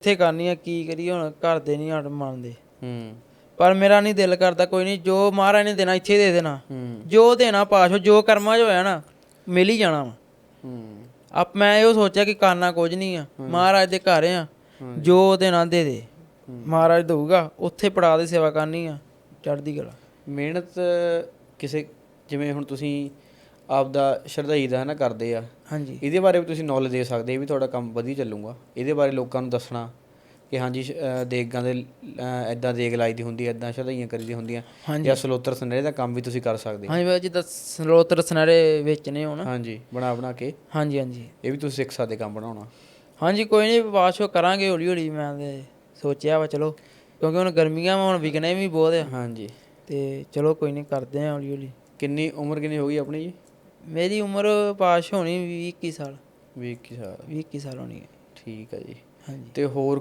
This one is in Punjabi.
ਇੱਥੇ ਕਰਨੀ ਆ ਕੀ ਕਰੀਏ ਹੁਣ? ਘਰ ਦੇ ਨਹੀਂ ਹਟ ਮੰਨਦੇ। ਹੂੰ। ਪਰ ਮੇਰਾ ਨਹੀਂ ਦਿਲ ਕਰਦਾ ਕੋਈ ਨਹੀਂ ਜੋ ਮਹਾਰਾਜ ਨੇ ਦੇਣਾ ਇੱਥੇ ਦੇ ਦੇਣਾ। ਹੂੰ। ਜੋ ਦੇਣਾ ਪਾਸ਼ੋ ਜੋ ਕਰਮਾਂ 'ਚ ਹੋਇਆ ਨਾ ਮਿਲ ਹੀ ਜਾਣਾ ਵਾ। ਹੂੰ। ਆਪ ਮੈਂ ਇਹੋ ਸੋਚਿਆ ਕਿ ਕਰਨਾ ਕੁਝ ਨਹੀਂ ਆ। ਮਹਾਰਾਜ ਦੇ ਘਰ ਆ। ਜੋ ਦੇਣਾ ਦੇ ਦੇ। ਮਹਾਰਾਜ ਦਊਗਾ ਉੱਥੇ ਪੜਾ ਦੇ ਸੇਵਾ ਕਰਨੀ ਆ ਚੜ੍ਹਦੀ ਕਲਾ। ਮਿਹਨਤ ਕਿਸੇ ਜਿਵੇਂ ਹੁਣ ਤੁਸੀਂ ਆਪਦਾ ਸ਼ਰਧਾਈ ਦਾ ਨਾ ਕਰਦੇ ਆ। ਹਾਂਜੀ। ਇਹਦੇ ਬਾਰੇ ਵੀ ਤੁਸੀਂ ਨੌਲੇਜ ਦੇ ਸਕਦੇ ਹੋ ਵੀ ਤੁਹਾਡਾ ਕੰਮ ਵਧੀਆ ਚੱਲੂਗਾ। ਇਹਦੇ ਬਾਰੇ ਲੋਕਾਂ ਨੂੰ ਦੱਸਣਾ ਕਿ ਹਾਂਜੀ ਦੇਗਾਂ ਦੇ ਐਦਾਂ ਦੇਗ ਲਾਈ ਦੀ ਹੁੰਦੀ ਐ ਐਦਾਂ ਸ਼ਰਧਾਈਆਂ ਕਰੀਦੀਆਂ ਹੁੰਦੀਆਂ। ਜਾਂ ਸਲੋਤਰ ਸੰਨੇਰੇ ਦਾ ਕੰਮ ਵੀ ਤੁਸੀਂ ਕਰ ਸਕਦੇ ਹੋ। ਹਾਂਜੀ ਬਾਈ ਜਿੱਦਾਂ ਸਰੋਤਰ ਸੁਨਹਿਰੇ ਵੇਚਨੇ ਹੋਣ। ਹਾਂਜੀ ਬਣਾ ਬਣਾ ਕੇ। ਹਾਂਜੀ ਹਾਂਜੀ। ਇਹ ਵੀ ਤੁਸੀਂ ਸਿੱਖ ਸਕਦੇ ਕੰਮ ਬਣਾਉਣਾ। ਹਾਂਜੀ ਕੋਈ ਨਹੀਂ ਪਾਸ਼ੋ ਕਰਾਂਗੇ ਹੌਲੀ ਹੌਲੀ ਮੈਂ ਤੇ ਸੋਚਿਆ ਵਾ ਚਲੋ ਕਿਉਂਕਿ ਹੁਣ ਗਰਮੀਆਂ ਵਾ ਹੁਣ ਵਿਕਣੇ ਵੀ ਬਹੁਤ ਆ। ਹਾਂਜੀ। ਤੇ ਚਲੋ ਕੋਈ ਨਹੀਂ ਕਰਦੇ ਆ ਹੌਲੀ ਹੌਲੀ ਕਿੰਨੀ ਉਮਰ ਕਿੰਨੀ ਹੋ ਗਈ ਆਪਣੀ ਜੀ? ਮੇਰੀ ਉਮਰ ਪਾਸ਼ ਹੋਣੀ 20 21 ਸਾਲ। 20 ਕੀ ਸਾਲ। 20 21 ਸਾਲ ਹੋਣੀ ਹੈ। ਠੀਕ ਹੈ ਜੀ। ਹਾਂਜੀ। ਤੇ ਹੋਰ